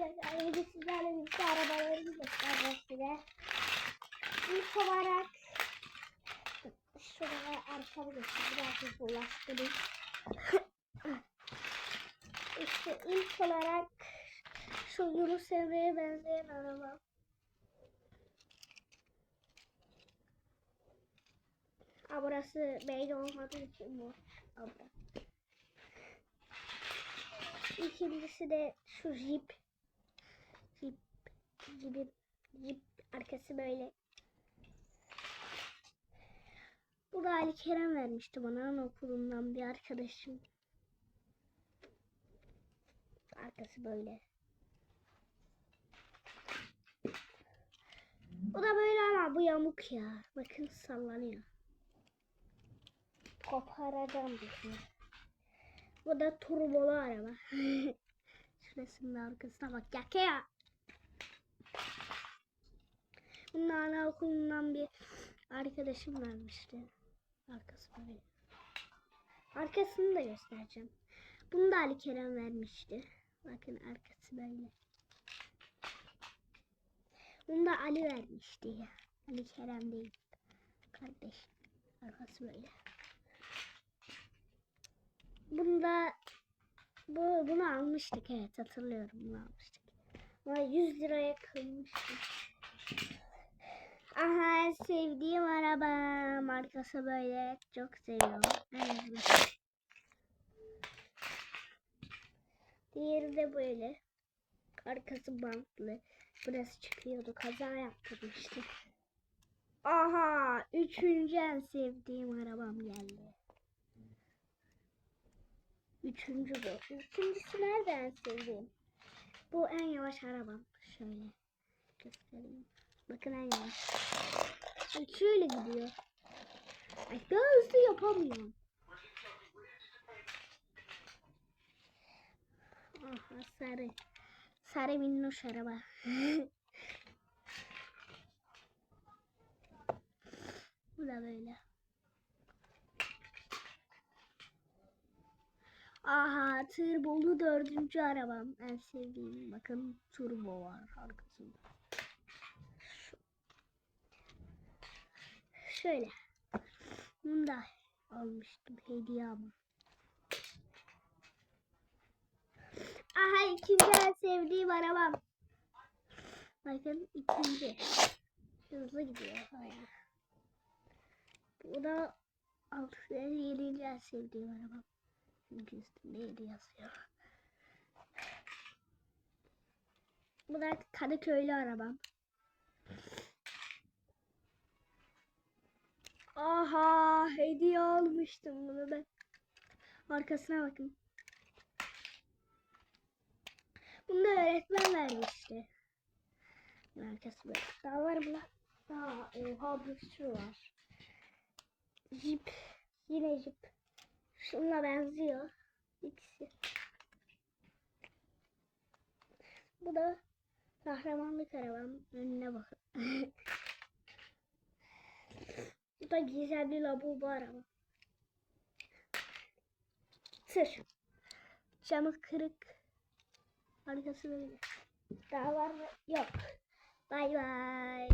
Önce sizlerle birlikte arabalarımı göstereceğiz size. İlk olarak şuraya arkamı göster. Biraz hızlılaştırayım. işte ilk olarak şu Yunus Emre'ye benzeyen araba. Ha burası belli olmadığı için bu. Abla. İkincisi de şu Jeep. Jeep. Jeep arkası böyle. Bu da Ali Kerem vermişti bana anaokulundan bir arkadaşım. Arkası böyle. Bu da böyle ama bu yamuk ya. Bakın sallanıyor. Koparacağım bir şey. Bu da turbolu araba. Şurasının arkasına bak. Yaka ya. Bunun anaokulundan bir arkadaşım vermişti. Arkası böyle. Arkasını da göstereceğim. Bunu da Ali Kerem vermişti. Bakın arkası böyle. Bunu da Ali vermişti ya. Ali Kerem değil. Kardeş. Arkası böyle. Bunu da bu, bunu almıştık evet hatırlıyorum bunu almıştık. Ama 100 liraya kılmıştı. Aha sevdiğim araba markası böyle çok seviyorum. Diğeri de böyle. Arkası bantlı. Burası çıkıyordu. Kaza yaptırmıştı. Aha! Üçüncü en sevdiğim arabam geldi. Üçüncü bu. Üçüncüsü nerede en sevdiğim? Bu en yavaş arabam. Şöyle göstereyim. Bakın yavaş. Ay şöyle gidiyor. Ay daha hızlı yapamıyorum. Aha sarı. Sarı minnoş araba. Bu da böyle. Aha turbolu dördüncü arabam. En sevdiğim. Bakın turbo var arkasında. Şöyle. Bunu da almıştım hediye ama. Aha ikinci en sevdiğim arabam. Bakın ikinci. Hızlı gidiyor. Bayağı. Bu da altı yedinci en sevdiğim arabam. Çünkü üstünde yedi yazıyor. Bu da Kadıköylü arabam. Aha hediye almıştım bunu ben. Arkasına bakın. Bunu da öğretmen vermişti. Arkası böyle. Daha var mı lan? Daha oha bir sürü var. Jeep. Yine Jeep. Şununla benziyor. İkisi. Bu da kahramanlık arabam. Önüne bakın. Bu da gizemli labubu araba. Tır. Camı kırık. Arkası böyle. Daha var mı? Yok. Bay bay.